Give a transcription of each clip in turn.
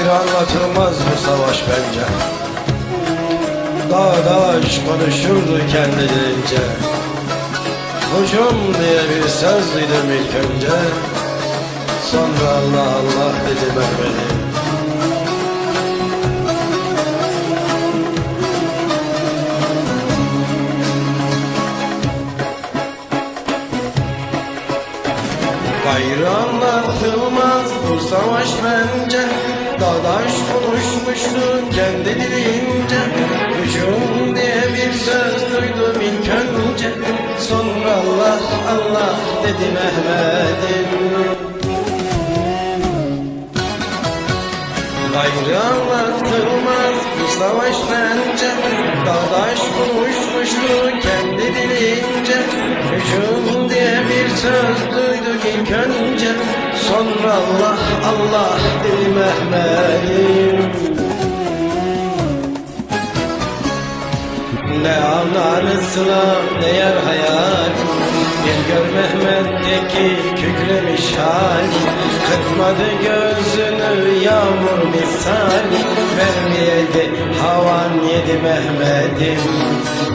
Gayrı anlatılmaz bu savaş bence. Dağ daş konuşurdu kendilerince. Hücum diye bir söz duydum ilk önce. Sonra Allah Allah dedi Mehmet'im Gayrı anlatılmaz bu savaş bence Dadaş konuşmuştu kendi dilince Hücum diye bir söz duydum ilk önce Sonra Allah Allah dedi Mehmet'im. Gayrı anlatılmaz bu savaş bence. Dadaş konuşmuştu kendi dilince Hücum diye bir söz duyduk ilk önce Sonra Allah Allah dedi Mehmet'im. Ne anarısına ne yer hayal. Bir gör Mehmet'teki kükremiş hali Kırpmadı gözünü yağmur misali Vermeyedi havan yedi Mehmet'im.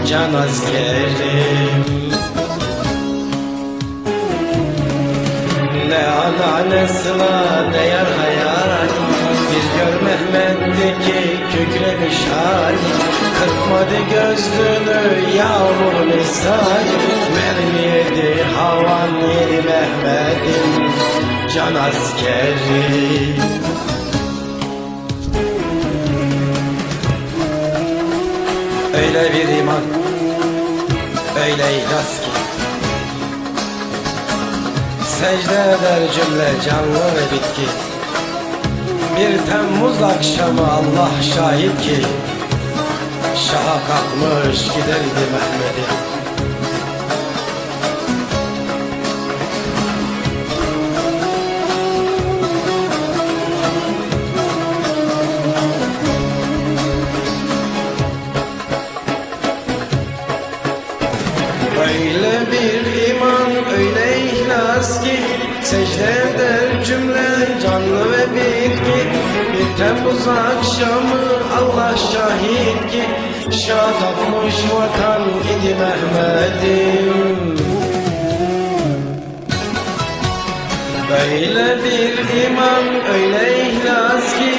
Can askerim Ne ananısına ne yar hayal. Bir gör Mehmet'teki kükremiş hali Kırpmadı gözlünü yağmur misal Mermi yedi havan yedi Mehmet'im. Can askeri. Öyle bir iman Öyle ihlas ki Secde eder cümle canlı ve bitki. Bir Temmuz akşamı Allah şahit ki Şaha kalkmış giderdi Mehmet'im Öyle bir iman, Secde eder cümle canlı ve bitki Bir Temmuz akşamı Allah şahit ki. Şah tapmış vatan idi Mehmet'im. Öyle bir iman, öyle ihlas ki.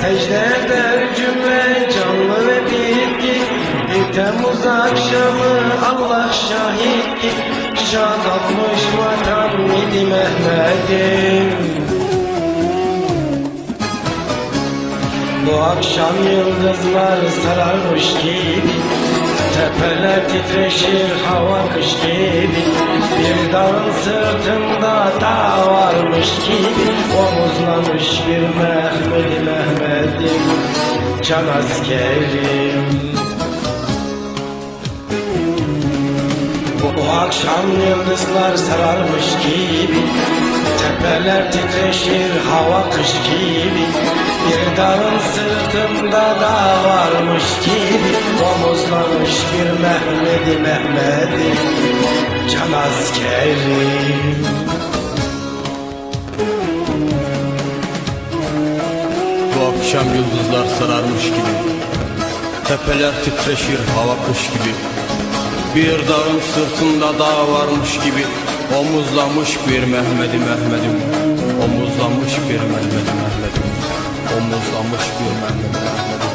Secde eder cümle canlı ve bitki Bir Temmuz akşamı Allah şahit ki Şah kalkmış vatan idi Mehmet'im. Bu akşam yıldızlar sararmış gibi Tepeler titreşir hava kış gibi Bir dağın sırtında dağ varmış gibi Omuzlamış bir Mehmet'i Mehmet'im. Can askerim akşam yıldızlar sararmış gibi Tepeler titreşir hava kış gibi. Bir dağın sırtında dağ varmış gibi Omuzlamış bir Mehmet'i Mehmet'i Can askerim. Bu akşam yıldızlar sararmış gibi Tepeler titreşir hava kış gibi Bir dağın sırtında dağ varmış gibi Omuzlamış bir Mehmet'i Mehmet'im. Omuzlamış bir Mehmet'i Mehmet'im. Omuzlamış bir Mehmet'i Mehmet'im